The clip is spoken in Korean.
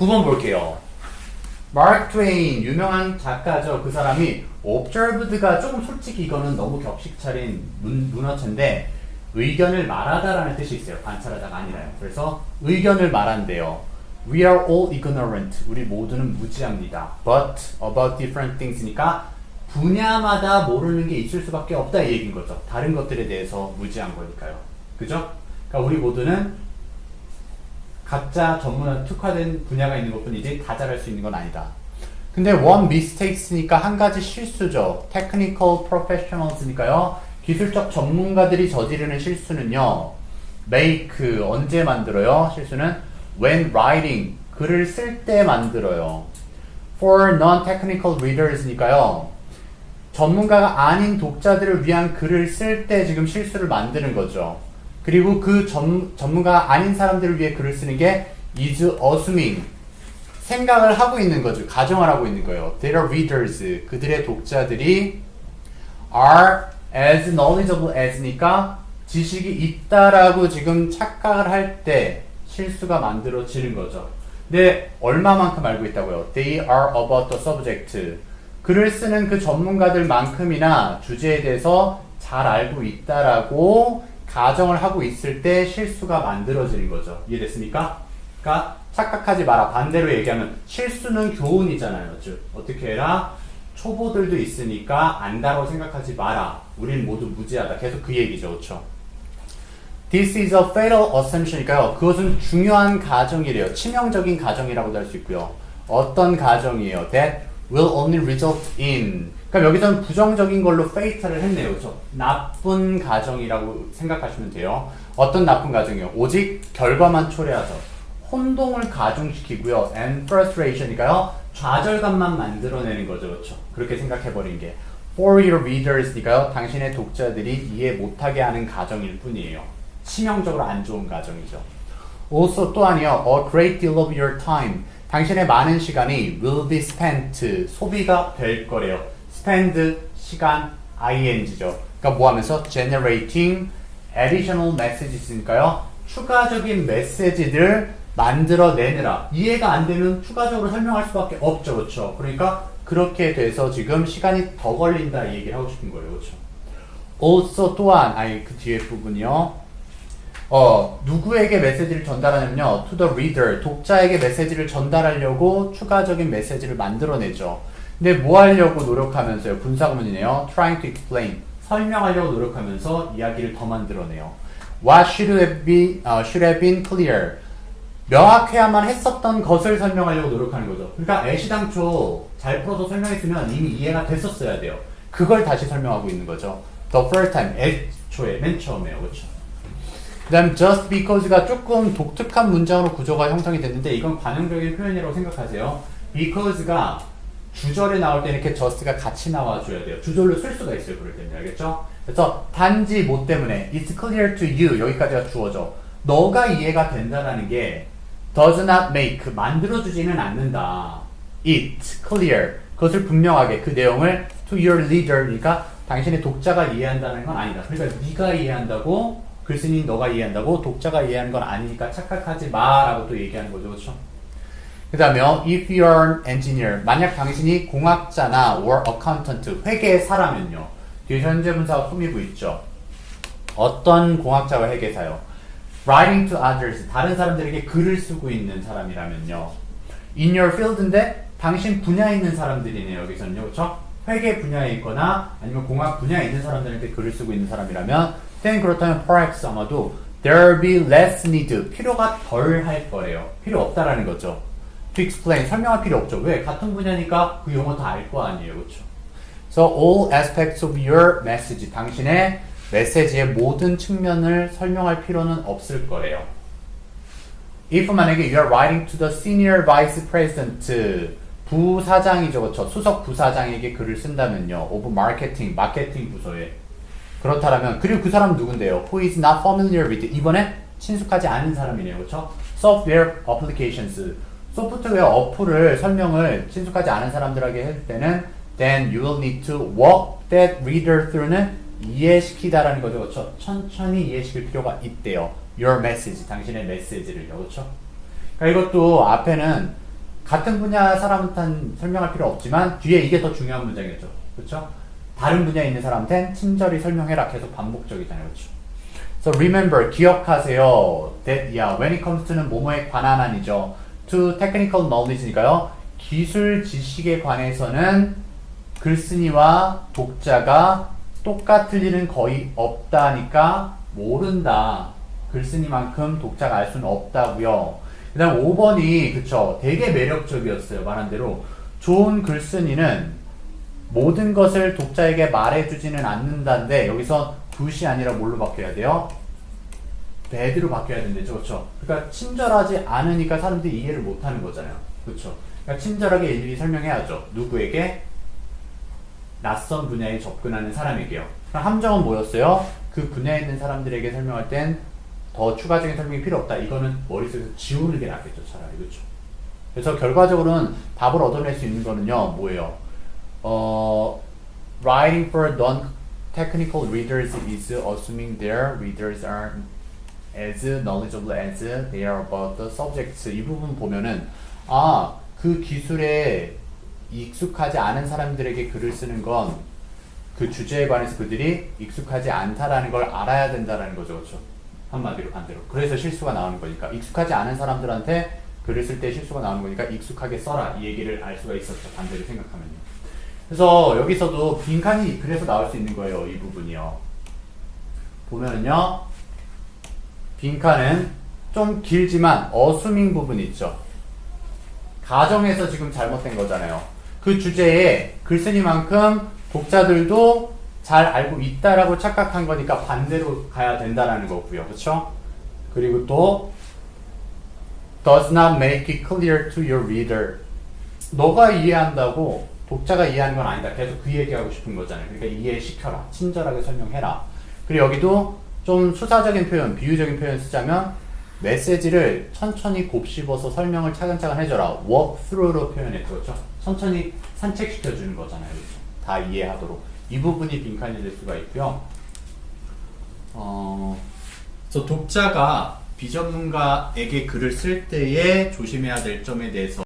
9번 볼게요. 마크 트웨인 유명한 작가죠. 그 사람이 observed가 조금 솔직히 이거는 너무 격식 차린 문, 문어체인데 의견을 말하다라는 뜻이 있어요. 관찰하다가 아니라요. 그래서 의견을 말한대요. We are all ignorant. 우리 모두는 무지합니다. But about different things니까 분야마다 모르는 게 있을 수밖에 없다 이 얘기인 거죠. 다른 것들에 대해서 무지한 거니까요. 그죠? 그러니까 우리 모두는 각자 전문 특화된 분야가 있는 것뿐이지 다 잘할 수 있는 건 아니다. 근데 one mistakes니까 한 가지 실수죠. technical professionals니까요. 기술적 전문가들이 저지르는 실수는요. make 언제 만들어요? 실수는 when writing 글을 쓸 때 만들어요. for non-technical readers니까요. 전문가가 아닌 독자들을 위한 글을 쓸 때 지금 실수를 만드는 거죠. 그리고 그 전, 전문가가 아닌 사람들을 위해 글을 쓰는 게 is assuming 생각을 하고 있는 거죠. 가정을 하고 있는 거예요. Their readers 그들의 독자들이 are as knowledgeable as니까 지식이 있다라고 지금 착각을 할 때 실수가 만들어지는 거죠. 근데 얼마만큼 알고 있다고요? They are about the subject. 글을 쓰는 그 전문가들만큼이나 주제에 대해서 잘 알고 있다라고 가정을 하고 있을 때 실수가 만들어지는 거죠. 이해됐습니까? 그러니까 착각하지 마라. 반대로 얘기하면 실수는 교훈이잖아요. 즉 어떻게 해라? 초보들도 있으니까 안다고 생각하지 마라. 우린 모두 무지하다. 계속 그 얘기죠. 그렇죠? This is a fatal assumption이니까요. 그것은 중요한 가정이래요. 치명적인 가정이라고도 할 수 있고요. 어떤 가정이에요? That will only result in. 그러니까 여기서는 부정적인 걸로 fatal을 했네요. 그렇죠? 나쁜 가정이라고 생각하시면 돼요. 어떤 나쁜 가정이요? 오직 결과만 초래하죠. 혼동을 가중시키고요. and frustration이니까요. 좌절감만 만들어내는 거죠. 그렇죠? 그렇게 생각해버린 게. for your readers니까요. 당신의 독자들이 이해 못하게 하는 가정일 뿐이에요. 치명적으로 안 좋은 가정이죠. also 또한이요. a great deal of your time. 당신의 많은 시간이 will be spent. 소비가 될 거래요. spend 시간 ing죠. 그러니까 뭐 하면서 generating additional messages니까요. 추가적인 메시지들 만들어내느라 이해가 안 되면 추가적으로 설명할 수밖에 없죠, 그렇죠? 그러니까 그렇게 돼서 지금 시간이 더 걸린다 이 얘기를 하고 싶은 거예요, 그렇죠? also 또한 아니 그 뒤에 부분이요. 어 누구에게 메시지를 전달하냐면요, to the reader 독자에게 메시지를 전달하려고 추가적인 메시지를 만들어내죠. 근데 뭐 하려고 노력하면서요? 분사구문이네요. trying to explain 설명하려고 노력하면서 이야기를 더 만들어내요. What should have been, uh, should have been clear. 명확해야만 했었던 것을 설명하려고 노력하는 거죠. 그러니까 애시당초 잘 풀어서 설명했으면 이미 이해가 됐었어야 돼요. 그걸 다시 설명하고 있는 거죠. The first time, 애초에, 맨 처음에요. 그렇죠? 그 다음 just because가 조금 독특한 문장으로 구조가 형성이 됐는데 이건 관용적인 표현이라고 생각하세요. because가 주절에 나올 때 이렇게 just가 같이 나와줘야 돼요. 주절로 쓸 수가 있어요. 그럴 때는 알겠죠? 그래서 단지 뭐 때문에 it's clear to you 여기까지가 주어져. 너가 이해가 된다라는 게 does not make 만들어주지는 않는다. it clear 그것을 분명하게 그 내용을 to your reader니까 당신의 독자가 이해한다는 건 아니다. 그러니까 네가 이해한다고 글쓴이 너가 이해한다고 독자가 이해하는 건 아니니까 착각하지 마라고 또 얘기하는 거죠. 그렇죠? 그 다음에 if you're an engineer 만약 당신이 공학자나 or accountant 회계사라면요. 뒤에 현재 분사가 꾸미고 있죠. 어떤 공학자가 회계사요? writing to others 다른 사람들에게 글을 쓰고 있는 사람이라면요. in your field인데 당신 분야에 있는 사람들이네요. 여기서는요. 그렇죠? 회계 분야에 있거나 아니면 공학 분야에 있는 사람들에게 글을 쓰고 있는 사람이라면 then 그렇다면 perhaps 아마도 there be less need 필요가 덜 할 거예요. 필요 없다라는 거죠. to explain 설명할 필요 없죠. 왜? 같은 분야니까 그 용어 다 알 거 아니에요. 그렇죠? So all aspects of your message 당신의 메시지의 모든 측면을 설명할 필요는 없을 거예요. If 만약에 you are writing to the senior vice president 부사장이죠, 그렇죠? 수석 부사장에게 글을 쓴다면요, of marketing 마케팅 부서에 그렇다면 그리고 그 사람 누군데요? Who is not familiar with 이번에 친숙하지 않은 사람이네요, 그렇죠? Software applications 소프트웨어 어플을 설명을 친숙하지 않은 사람들에게 할 때는 then you will need to walk that reader through는 이해시키다라는 거죠. 그렇죠? 천천히 이해시킬 필요가 있대요. Your message, 당신의 메시지를요. 그렇죠? 그러니까 이것도 앞에는 같은 분야 사람한테는 설명할 필요 없지만 뒤에 이게 더 중요한 문장이겠죠. 그렇죠? 다른 분야에 있는 사람한테는 친절히 설명해라. 계속 반복적이잖아요. 그렇죠? So remember, 기억하세요. That, yeah, when it comes to는 뭐뭐에 관한 아니죠. To technical knowledge니까요. 기술 지식에 관해서는 글쓴이와 독자가 똑같을 일은 거의 없다니까 모른다. 글쓴이만큼 독자가 알 수는 없다고요. 그다음 5번이 그쵸 되게 매력적이었어요. 말한 대로 좋은 글쓴이는 모든 것을 독자에게 말해주지는 않는다인데 여기서 굿이 아니라 뭘로 바뀌어야 돼요? bad로 바뀌어야 된대죠. 그렇죠? 그러니까 친절하지 않으니까 사람들이 이해를 못하는 거잖아요. 그렇죠? 그러니까 친절하게 일일이 설명해야죠. 누구에게? 낯선 분야에 접근하는 사람에게요. 그럼 함정은 뭐였어요? 그 분야에 있는 사람들에게 설명할 땐 더 추가적인 설명이 필요 없다. 이거는 머릿속에서 지우는 게 낫겠죠, 차라리. 그렇죠? 그래서 결과적으로는 답을 얻어낼 수 있는 거는요, 뭐예요? 어, writing for non-technical readers is assuming their readers are as knowledgeable as they are about the subjects. 이 부분 보면은, 아, 그 기술에 익숙하지 않은 사람들에게 글을 쓰는 건 그 주제에 관해서 그들이 익숙하지 않다라는 걸 알아야 된다라는 거죠. 그렇죠? 한마디로 반대로. 그래서 실수가 나오는 거니까. 익숙하지 않은 사람들한테 글을 쓸 때 실수가 나오는 거니까 익숙하게 써라. 이 얘기를 알 수가 있었죠. 반대로 생각하면요. 그래서 여기서도 빈칸이 그래서 나올 수 있는 거예요. 이 부분이요. 보면은요. 빈칸은 좀 길지만 어수밍 부분이 있죠. 가정에서 지금 잘못된 거잖아요. 그 주제에 글쓴이만큼 독자들도 잘 알고 있다라고 착각한 거니까 반대로 가야 된다라는 거고요. 그렇죠? 그리고 또 does not make it clear to your reader. 너가 이해한다고 독자가 이해하는 건 아니다. 계속 그 얘기하고 싶은 거잖아요. 그러니까 이해시켜라. 친절하게 설명해라. 그리고 여기도 좀 수사적인 표현, 비유적인 표현 쓰자면 메시지를 천천히 곱씹어서 설명을 차근차근 해줘라. walk through로 표현했죠. 그렇죠? 천천히 산책시켜 주는 거잖아요. 그렇죠? 다 이해하도록. 이 부분이 빈칸이 될 수가 있고요. 어, 그래서 독자가 비전문가에게 글을 쓸 때에 조심해야 될 점에 대해서